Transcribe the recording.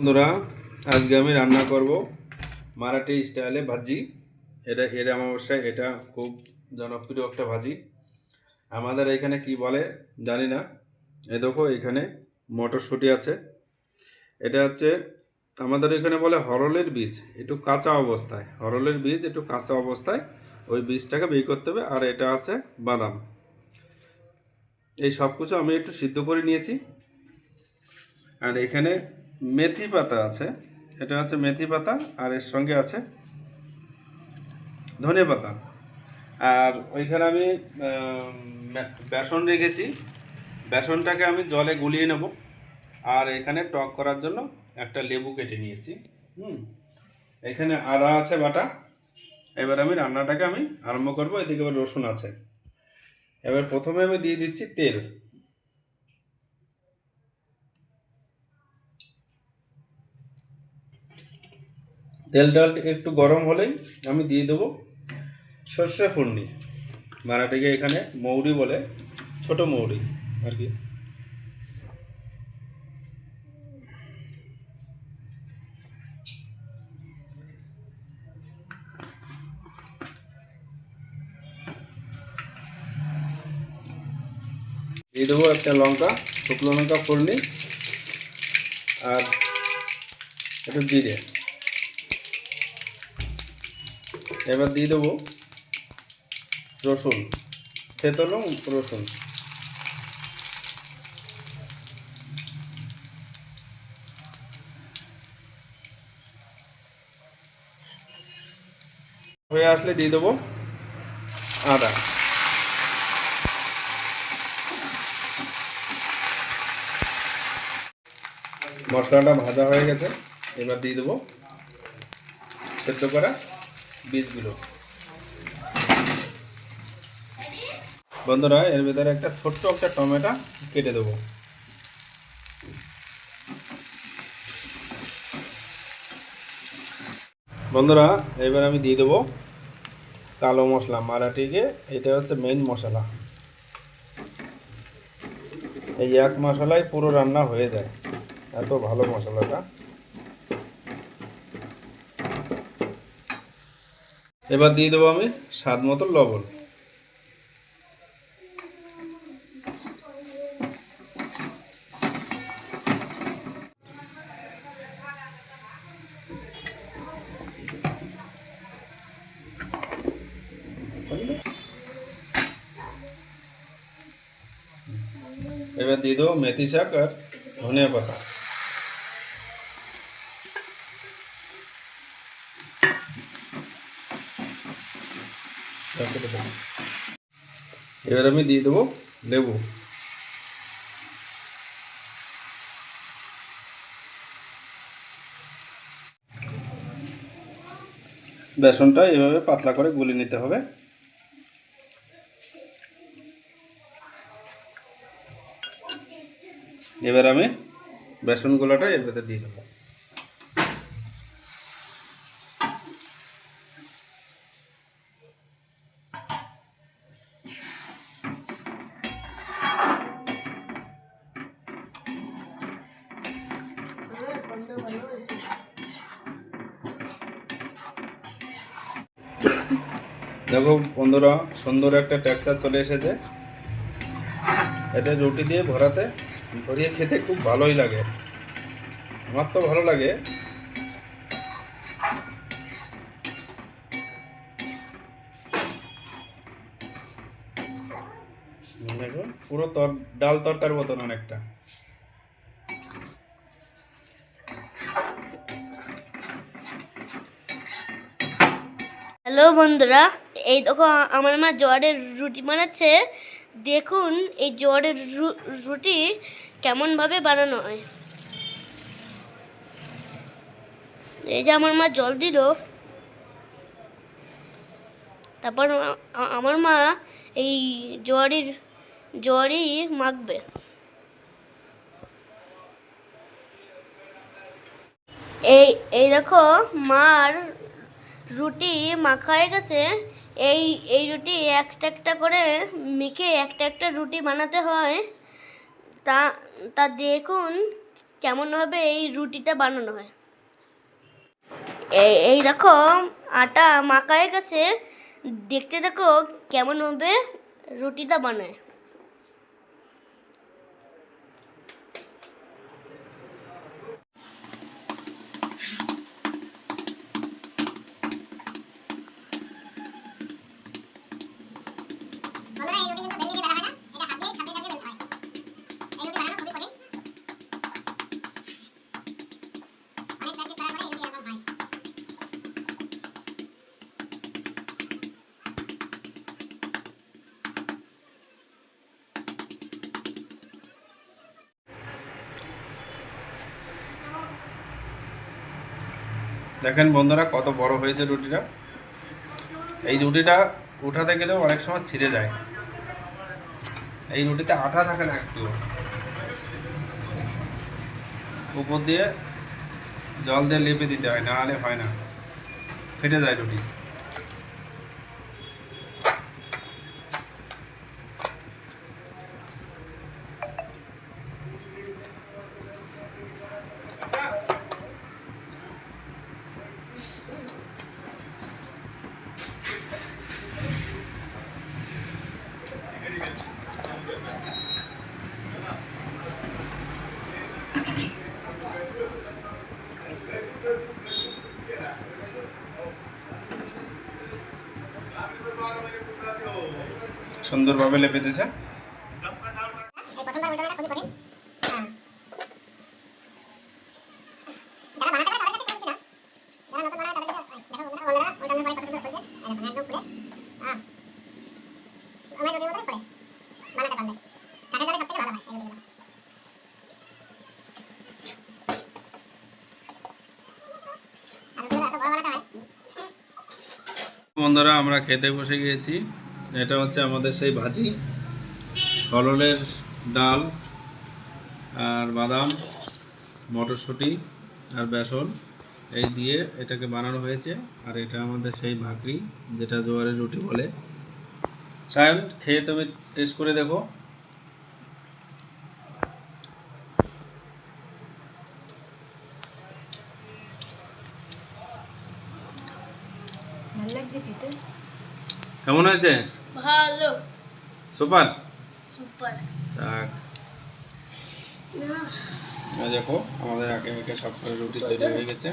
বন্ধুরা, আজকে আমি রান্না করব মারাঠি স্টাইলে ভাজি। এটা এর অমাবস্যায় এটা খুব জনপ্রিয় একটা ভাজি। আমাদের এখানে কি বলে জানি না। এ দেখো, এখানে মটরশুঁটি আছে। এটা হচ্ছে আমাদের এখানে বলে হরলের বীজ, একটু কাঁচা অবস্থায়। হরলের বীজ একটু কাঁচা অবস্থায়, ওই বীজটাকে বের করতে হবে। আর এটা আছে বাদাম। এই সব কিছু আমি একটু সিদ্ধ করে নিয়েছি। আর এখানে মেথি পাতা আছে। এটা হচ্ছে মেথি পাতা, আর এর সঙ্গে আছে ধনে পাতা। আর ওইখানে আমি বেসন রেখেছি। বেসনটাকে আমি জলে গুলিয়ে নেব। আর এখানে টক করার জন্য একটা লেবু কেটে নিয়েছি। হুম। এখানে আদা আছে বাটা। এবার আমি রান্নাটাকে আমি আরম্ভ করব। এদিকে এবার রসুন আছে। এবার প্রথমে আমি দিয়ে দিচ্ছি তেল। তেলটা একটু গরম হলেই আমি দিয়ে দেবো সর্ষে ফুর্নি। মারাঠিকে এখানে মৌরি বলে, ছোট মৌরি আর কি। দিয়ে দেবো একটা লঙ্কা, শুকনো লঙ্কা ফুলনি আর একটু জিরে। এবার দিয়ে দেবো রসুন থেতলো রসুন। হয়ে আসলে দিয়ে দেবো আদা। মশলাটা ভাজা হয়ে গেছে, এবার দিয়ে দেবো সেদ্ধ করা বীজগুলো। বন্ধুরা, এর ভিতরে একটা ছোট্ট একটা টমেটো কেটে দেবো। বন্ধুরা, এবার আমি দিয়ে দেবো কালো মশলা, মারাঠিকে। এটা হচ্ছে মেইন মশলা। এই এক মশলায় পুরো রান্না হয়ে যায়। এত ভালো মশলাটা। এবার দিয়ে দেবো আমি স্বাদ মতো লবণ। এবার দিয়ে দেবো মেথি শাক আর ধনিয়া পাতা। এবার আমি দিয়ে দেবো লেবু। বেসনটা এভাবে পাতলা করে গুলে নিতে হবে। এবার আমি বেসন গোলাটা এর ভেতরে দিয়ে দেবো। দেখো বন্ধুরা, সুন্দর একটা টেক্সচার চলে এসেছে। এতে রুটি দিয়ে ভরাতে, ভরিয়ে খেতে খুব ভালোই লাগে। আমার তো ভালো লাগে। পুরো তর, ডাল তরকার মতন অনেকটা। হ্যালো বন্ধুরা, এই দেখো, আমার মা জোয়ারের রুটি বানাচ্ছে। দেখুন, এই জোয়ারের রুটি কেমনভাবে বানানো হয়। এই যে আমার মা জল দিল। তারপর আমার মা এই জোয়ারির জোয়ারি মাখবে। এই এই দেখো, মার রুটি মাখা হয়ে গেছে। এই এই রুটি একটা একটা করে মেখে একটা একটা রুটি বানাতে হয়। তা তা দেখুন কেমনভাবে এই রুটিটা বানানো হয়। এই এই দেখো আটা মাখা হয়ে গেছে। দেখতে দেখো কেমনভাবে রুটিটা বানায়। দেখেন বন্ধুরা, কত বড় হয়েছে রুটিটা। এই রুটিটা উঠাতে গেলেও অনেক সময় ছিঁড়ে যায়। এই রুটিতে আঠা থাকে না একটু। উপর দিয়ে জল দিয়ে লেপে দিতে হয়, না হলে হয় না। ফেটে যায় রুটি। সুন্দরভাবে লেপে কঠিন হ্যাঁ। বানাতে তাদের কাছে করছি না যারা নতুন বানায় তাদের কাছে দেখো বন্ধুরা বন্ধুরা উল্টানোর পরে কত সুন্দর হচ্ছে এই দেখো একদম খুলে হ্যাঁ আমার রুটির মতোই খুলে বানাতে পারলে কাঠের জালে সবথেকে ভালো হয় এই রুটিগুলো আর রুটিগুলো এত বড় বানাতে হয় বন্ধুরা, আমরা খেতে বসে গিয়েছি। এটা হচ্ছে আমাদের সেই ভাজি। ফলনের ডাল আর বাদাম, মটরশুঁটি আর বেসন এই দিয়ে এটাকে বানানো হয়েছে। আর এটা আমাদের সেই ভাকরি, যেটা জোয়ারের রুটি বলে। সাহেব, খেয়ে তুমি টেস্ট করে দেখো। কেমন হয়েছে? ভালো। সুপার? সুপার। তাক না। দেখো আমাদের আগে আগে সব রুটি তৈরি হয়ে গেছে।